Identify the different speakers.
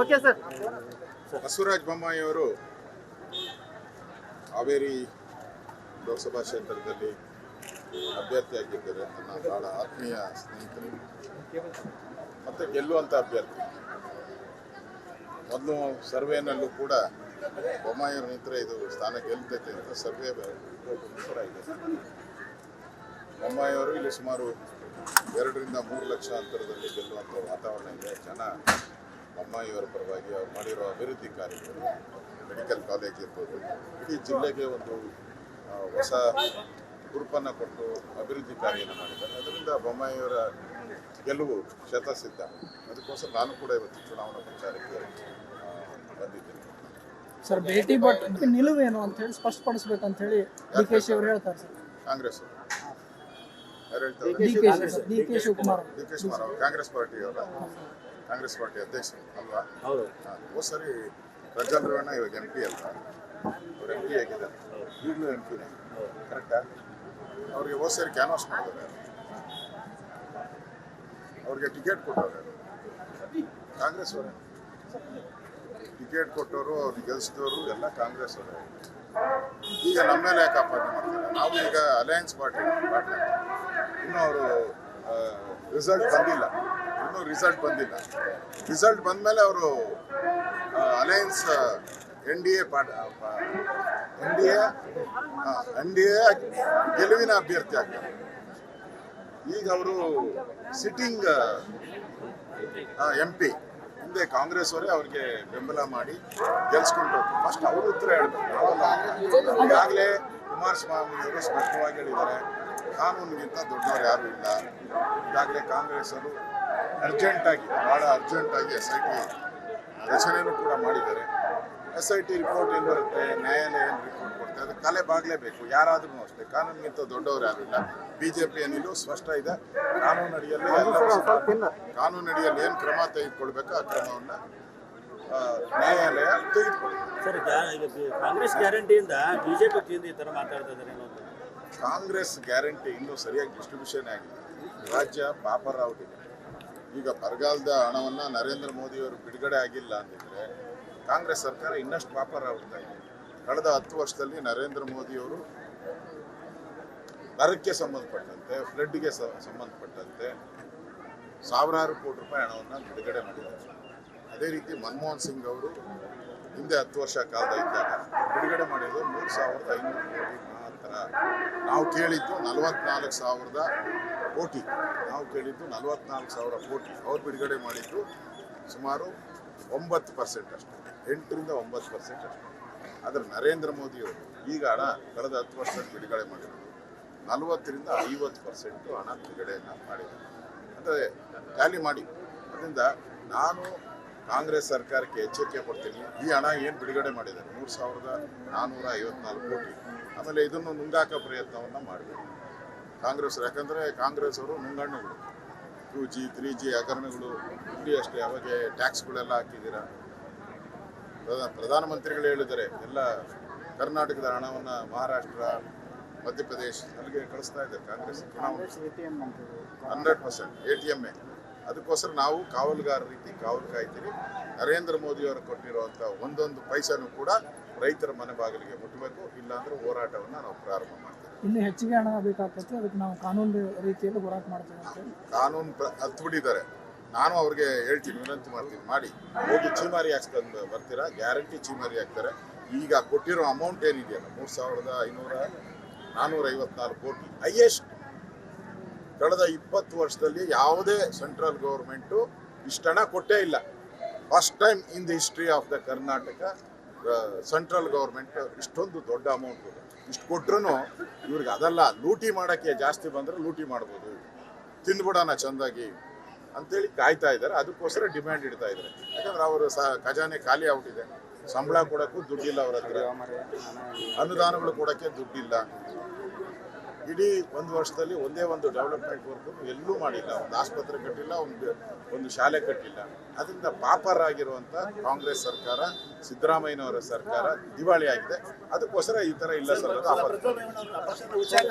Speaker 1: Okay sir
Speaker 2: Basavaraj ಬೊಮ್ಮಾಯಿಯವರು ಹಾವೇರಿ ಲೋಕಸಭಾ ಕ್ಷೇತ್ರದಲ್ಲಿ ಅಭ್ಯರ್ಥಿಯಾಗಿದ್ದಾರೆ. ನನ್ನ ಬಹಳ ಆತ್ಮೀಯ ಸ್ನೇಹಿತರು. ಮತ್ತು ಗೆಲ್ಲುವಂಥ ಅಭ್ಯರ್ಥಿ. ಮೊದಲು ಸರ್ವೇನಲ್ಲೂ ಕೂಡ ಬೊಮ್ಮಾಯಿಯವ್ರ ನಿಂತರೆ ಇದು ಸ್ಥಾನ ಗೆಲ್ತೈತೆ ಅಂತ ಸರ್ವೆ ಕೂಡ ಇದೆ. ಬೊಮ್ಮಾಯಿಯವರು ಇಲ್ಲಿ ಸುಮಾರು ಎರಡರಿಂದ ಮೂರು ಲಕ್ಷ ಅಂತರದಲ್ಲಿ ಗೆಲ್ಲುವಂಥ ವಾತಾವರಣ ಇದೆ. ಜನ ಬೊಮ್ಮಾಯಿಯವರ ಪರವಾಗಿ ಅವ್ರು ಮಾಡಿರೋ ಅಭಿವೃದ್ಧಿ ಕಾರ್ಯಗಳು ಮೆಡಿಕಲ್ ಕಾಲೇಜ್ ಇರ್ಬೋದು ಇಡೀ ಜಿಲ್ಲೆಗೆ ಒಂದು ಹೊಸ ಗುರುಪನ್ನು ಕೊಟ್ಟು ಅಭಿವೃದ್ಧಿ ಕಾರ್ಯನ ಮಾಡಿದ್ದಾರೆ. ಅದರಿಂದ ಬೊಮ್ಮಾಯಿಯವರ ಗೆಲುವು ಶತಸಿದ್ಧ. ಅದಕ್ಕೋಸ್ಕರ ನಾನು ಕೂಡ ಇವತ್ತು ಚುನಾವಣಾ ಪ್ರಚಾರಕ್ಕೆ ಬಂದಿದ್ದೇನೆ.
Speaker 1: ಸರ್ ಭೇಟಿ ಬಟ್ ನಿಲುವೇನು ಅಂತ ಹೇಳಿ ಸ್ಪಷ್ಟಪಡಿಸ್ಬೇಕಂತ ಹೇಳಿ ಡಿ ಕೆ ಶಿ ಅವರು ಹೇಳ್ತಾರೆ ಸರ್.
Speaker 2: ಕಾಂಗ್ರೆಸ್ ಅವರು.
Speaker 1: D K D K Shivakumar.
Speaker 2: D K Shivakumar ಅವರು. ಕಾಂಗ್ರೆಸ್ ಪಾರ್ಟಿಯವರ ಕಾಂಗ್ರೆಸ್ ಪಾರ್ಟಿ ಅಧ್ಯಕ್ಷರು ಅಲ್ವಾ?
Speaker 3: ಹೌದು.
Speaker 2: ಸರಿ ಪ್ರಜ್ವಲ್ ರೇವಣ್ಣ ಇವಾಗ ಎಂ ಪಿ ಅಲ್ವಾ? ಅವ್ರು ಎಂ ಪಿ ಆಗಿದ್ದಾರೆ. ಈಗಲೂ ಎಂ ಪಿನೇ ಕರೆಕ್ಟಾ? ಅವ್ರಿಗೆ ಹೋದ ಸರಿ ಕ್ಯಾನ್ವಾಸ್ ಮಾಡಿದ್ದಾರೆ. ಅವ್ರಿಗೆ ಟಿಕೆಟ್ ಕೊಟ್ಟವ್ರೆ. ಕಾಂಗ್ರೆಸ್ ಅವರೇ. ಟಿಕೆಟ್ ಕೊಟ್ಟವರು ಅವ್ರಿಗೆ ಗೆಲ್ಸಿದವರು ಎಲ್ಲ ಕಾಂಗ್ರೆಸ್ ಅವರೇ. ಈಗ ನಮ್ಮ ಮೇಲೆ ಯಾಕೆ ಆಪಾದನೆ ಮಾಡ್ತಾರೆ? ನಾವು ಈಗ ಅಲಯನ್ಸ್ ಪಾರ್ಟಿ ಪಾರ್ಟ್ನರ್ ಇನ್ನೂ ಅವರು ರಿಸಲ್ಟ್ ಬಂದಿಲ್ಲ. ಇನ್ನೂ ರಿಸಲ್ಟ್ ಬಂದಿಲ್ಲ. ರಿಸಲ್ಟ್ ಬಂದಮೇಲೆ ಅವರು ಅಲಯನ್ಸ್ ಎನ್ ಡಿ ಎ ಪಾಠ N D A N D A ಗೆಲುವಿನ ಅಭ್ಯರ್ಥಿ ಆಗ್ತಾರೆ. ಈಗ ಅವರು ಸಿಟ್ಟಿಂಗ್ ಎಂ ಪಿ ಹಿಂದೆ ಕಾಂಗ್ರೆಸ್ ಅವರೇ ಅವ್ರಿಗೆ ಬೆಂಬಲ ಮಾಡಿ ಗೆಲ್ಸ್ಕೊಂಡು ಫಸ್ಟ್ ಅವರು ಉತ್ತರ ಹೇಳ್ಬೇಕು ಈಗಾಗಲೇ ಕುಮಾರಸ್ವಾಮಿ ಅವರು ಸ್ಪಷ್ಟವಾಗಿ ಹೇಳಿದ್ದಾರೆ. ಕಾನೂನಿಗಿಂತ ದೊಡ್ಡವರು ಯಾರೂ ಇಲ್ಲ. ಈಗಾಗಲೇ ಕಾಂಗ್ರೆಸ್ ಅವರು ಅರ್ಜೆಂಟಾಗಿ ಭಾಳ ಅರ್ಜೆಂಟಾಗಿ ಎಸ್ ಐ ಟಿ ರಚನೆಯೂ ಕೂಡ ಮಾಡಿದ್ದಾರೆ. ಎಸ್ ಐ ಟಿ ರಿಪೋರ್ಟ್ ಏನು ಬರುತ್ತೆ? ನ್ಯಾಯಾಲಯ ಏನು ರಿಪೋರ್ಟ್ ಕೊಡುತ್ತೆ? ಅದಕ್ಕೆ ತಲೆ ಬಾಗಲೇಬೇಕು. ಯಾರಾದ್ರೂ ಅಷ್ಟೇ. ಕಾನೂನಿಗಿಂತ ದೊಡ್ಡವರು ಯಾರು ಇಲ್ಲ. ಬಿ ಜೆ ಪಿ ಏನಿಲ್ಲೂ ಸ್ಪಷ್ಟ ಇದೆ. ಕಾನೂನು ಅಡಿಯಲ್ಲಿ ಎಲ್ಲರೂ ಕಾನೂನು ಅಡಿಯಲ್ಲಿ ಏನು ಕ್ರಮ ತೆಗೆದುಕೊಳ್ಬೇಕು ಆ ಕ್ರಮವನ್ನು ನ್ಯಾಯಾಲಯ ತೆಗೆದುಕೊಳ್ಬೇಕು
Speaker 3: ಸರಿ ಈಗ ಕಾಂಗ್ರೆಸ್ ಗ್ಯಾರಂಟಿಯಿಂದ ಬಿಜೆಪಿ ಈ ಥರ ಮಾತಾಡ್ತಾ ಇದ್ದಾರೆ
Speaker 2: ಕಾಂಗ್ರೆಸ್ ಗ್ಯಾರಂಟಿ ಇನ್ನೂ ಸರಿಯಾಗಿ ಡಿಸ್ಟ್ರಿಬ್ಯೂಷನ್ ಆಗಿದೆ ರಾಜ್ಯ ಪಾಪರಾವ್ಟಿದೆ ಈಗ ಬರಗಾಲದ ಹಣವನ್ನು ನರೇಂದ್ರ ಮೋದಿಯವರು ಬಿಡುಗಡೆ ಆಗಿಲ್ಲ ಅಂದಿದ್ರೆ ಕಾಂಗ್ರೆಸ್ ಸರ್ಕಾರ ಇನ್ನಷ್ಟು ಪಾಪರಾಗ್ತಾ ಇದೆ. ಕಳೆದ ಹತ್ತು ವರ್ಷದಲ್ಲಿ ನರೇಂದ್ರ ಮೋದಿಯವರು ಬರಕ್ಕೆ ಸಂಬಂಧಪಟ್ಟಂತೆ, ಫ್ಲಡ್ಗೆ ಸಂಬಂಧಪಟ್ಟಂತೆ ಸಾವಿರಾರು ಕೋಟಿ ರೂಪಾಯಿ ಹಣವನ್ನು ಬಿಡುಗಡೆ ಮಾಡಿದ್ದಾರೆ. ಅದೇ ರೀತಿ ಮನಮೋಹನ್ ಸಿಂಗ್ ಅವರು ಹಿಂದೆ ಹತ್ತು ವರ್ಷ ಕಾಲದ ಇದ್ದಾಗ ಬಿಡುಗಡೆ ಮಾಡಿದ್ದು ಮೂರು ಸಾವಿರದ ಐನೂರು ಕೋಟಿ ನಾವು ಕೇಳಿದ್ದು ನಲವತ್ನಾಲ್ಕು ಸಾವಿರದ ಕೋಟಿ. ನಾವು ಕೇಳಿದ್ದು ನಲವತ್ನಾಲ್ಕು ಸಾವಿರ ಕೋಟಿ. ಅವ್ರು ಬಿಡುಗಡೆ ಮಾಡಿದ್ದು ಸುಮಾರು ಒಂಬತ್ತು ಪರ್ಸೆಂಟ್ ಅಷ್ಟೇ. ಎಂಟರಿಂದ ಒಂಬತ್ತು ಪರ್ಸೆಂಟ್ ಅಷ್ಟೇ. ಆದರೆ ನರೇಂದ್ರ ಮೋದಿಯವರು ಈಗ ಹಣ ಕಳೆದ ಹತ್ತು ವರ್ಷದಲ್ಲಿ ಬಿಡುಗಡೆ ಮಾಡಿರೋದು ನಲವತ್ತರಿಂದ ಐವತ್ತು ಪರ್ಸೆಂಟು ಹಣ ಬಿಡುಗಡೆಯನ್ನು ಮಾಡಿದ್ದಾರೆ ಅಂದರೆ ಟ್ಯಾಲಿ ಮಾಡಿ. ಅದರಿಂದ ನಾನು ಕಾಂಗ್ರೆಸ್ ಸರ್ಕಾರಕ್ಕೆ ಎಚ್ಚರಿಕೆ ಕೊಡ್ತೀನಿ. ಈ ಹಣ ಏನು ಬಿಡುಗಡೆ ಮಾಡಿದ್ದಾರೆ? ಮೂರು ಸಾವಿರದ ನಾನ್ನೂರ ಐವತ್ನಾಲ್ಕು ಕೋಟಿ. ಆಮೇಲೆ ಇದನ್ನು ನುಂಗಾಕೋ ಪ್ರಯತ್ನವನ್ನು ಮಾಡಬೇಕು. ಕಾಂಗ್ರೆಸ್ ಯಾಕಂದರೆ ಕಾಂಗ್ರೆಸ್ ಅವರು ನುಂಗಣ್ಣುಗಳು. ಟೂ ಜಿ ತ್ರೀ ಜಿ ಹಗರಣಗಳು ಇಲ್ಲಿ ಅಷ್ಟೇ. ಅವಾಗೆ ಟ್ಯಾಕ್ಸ್ಗಳೆಲ್ಲ ಹಾಕಿದ್ದೀರಾ? ಪ್ರಧಾನ ಪ್ರಧಾನಮಂತ್ರಿಗಳು ಹೇಳಿದ್ದಾರೆ ಎಲ್ಲ ಕರ್ನಾಟಕದ ಹಣವನ್ನು ಮಹಾರಾಷ್ಟ್ರ ಮಧ್ಯಪ್ರದೇಶ ಅಲ್ಲಿಗೆ ಕಳಿಸ್ತಾ ಇದ್ದಾರೆ Congress. Hundred percent A T M A. ಅದಕ್ಕೋಸ್ಕರ ನಾವು ಕಾವಲುಗಾರ ರೀತಿ ಕಾವಲು ಕಾಯ್ತೀವಿ. ನರೇಂದ್ರ ಮೋದಿಯವರು ಕೊಟ್ಟಿರುವಂಥ ಒಂದೊಂದು ಪೈಸಾನು ಕೂಡ ರೈತರ ಮನೆ ಬಾಗಿಲಿಗೆ ಮುಟ್ಟಬೇಕು ಇಲ್ಲಾಂದ್ರೆ ಹೋರಾಟವನ್ನು ನಾವು ಪ್ರಾರಂಭ ಮಾಡ್ತೀವಿ.
Speaker 1: ಇನ್ನು ಹೆಚ್ಚಿಗೆ ಹಣ ಬೇಕಾಗ್ತದೆ ಅದಕ್ಕೆ ನಾವು ಕಾನೂನು ರೀತಿಯಲ್ಲಿ ಹೋರಾಟ ಮಾಡ್ತೀವಿ
Speaker 2: ಕಾನೂನು ಹತ್ತು ಬಿಟ್ಟಿದ್ದಾರೆ ನಾನು ಅವ್ರಿಗೆ ಹೇಳ್ತೀನಿ ವಿನಂತಿ ಮಾಡ್ತೀನಿ ಮಾಡಿ. ಹೋಗಿ ಚೀಮಾರಿ ಹಾಕ್ಸ್ಕೊಂಡು ಬರ್ತೀರಾ? ಗ್ಯಾರಂಟಿ ಚೀಮಾರಿ ಹಾಕ್ತಾರೆ. ಈಗ ಕೊಟ್ಟಿರೋ ಅಮೌಂಟ್ ಏನಿದೆಯಲ್ಲ? ಮೂರು ಸಾವಿರದ ಐನೂರ ನಾನ್ನೂರ ಐವತ್ನಾಲ್ಕು ಕೋಟಿ. ಹೈಯೆಸ್ಟ್ ಕಳೆದ ಇಪ್ಪತ್ತು ವರ್ಷದಲ್ಲಿ ಯಾವುದೇ ಸೆಂಟ್ರಲ್ ಗೌರ್ಮೆಂಟು ಇಷ್ಟು ಹಣ ಕೊಟ್ಟೇ ಇಲ್ಲ. First time in the history of the Karnataka central government ಇಷ್ಟೊಂದು ದೊಡ್ಡ ಅಮೌಂಟ್ ಇಷ್ಟು ಕೊಟ್ರು ಇವ್ರಿಗೆ ಅದೆಲ್ಲ ಲೂಟಿ ಮಾಡೋಕ್ಕೆ ಜಾಸ್ತಿ ಬಂದರೆ ಲೂಟಿ ಮಾಡ್ಬೋದು. ತಿಂದ್ಬಿಡೋಣ ಚೆಂದಾಗಿ ಅಂತೇಳಿ ಕಾಯ್ತಾ ಇದ್ದಾರೆ. ಅದಕ್ಕೋಸ್ಕರ ಡಿಮ್ಯಾಂಡ್ ಇಡ್ತಾ ಇದ್ದಾರೆ. ಯಾಕಂದ್ರೆ ಅವರು ಸಹ ಖಜಾನೆ ಖಾಲಿ ಆಗ್ಬಿಟ್ಟಿದೆ. ಸಂಬಳ ಕೊಡೋಕ್ಕೂ ದುಡ್ಡಿಲ್ಲ ಅವ್ರ ಹತ್ರ. ಅನುದಾನಗಳು ಕೊಡೋಕ್ಕೆ ದುಡ್ಡಿಲ್ಲ. ಇಡೀ ಒಂದು ವರ್ಷದಲ್ಲಿ ಒಂದೇ ಒಂದು ಡೆವಲಪ್ಮೆಂಟ್ ವರ್ಕ್ ಎಲ್ಲೂ ಮಾಡಿಲ್ಲ. ಒಂದು ಆಸ್ಪತ್ರೆ ಕಟ್ಟಿಲ್ಲ, ಒಂದು ಒಂದು ಶಾಲೆ ಕಟ್ಟಿಲ್ಲ. ಅದರಿಂದ ಪಾಪರಾಗಿರುವಂಥ ಕಾಂಗ್ರೆಸ್ ಸರ್ಕಾರ, ಸಿದ್ದರಾಮಯ್ಯನವರ ಸರ್ಕಾರ ದಿವಾಳಿ ಆಗಿದೆ ಅದಕ್ಕೋಸ್ಕರ ಈ ಥರ ಇಲ್ಲ ಸರ್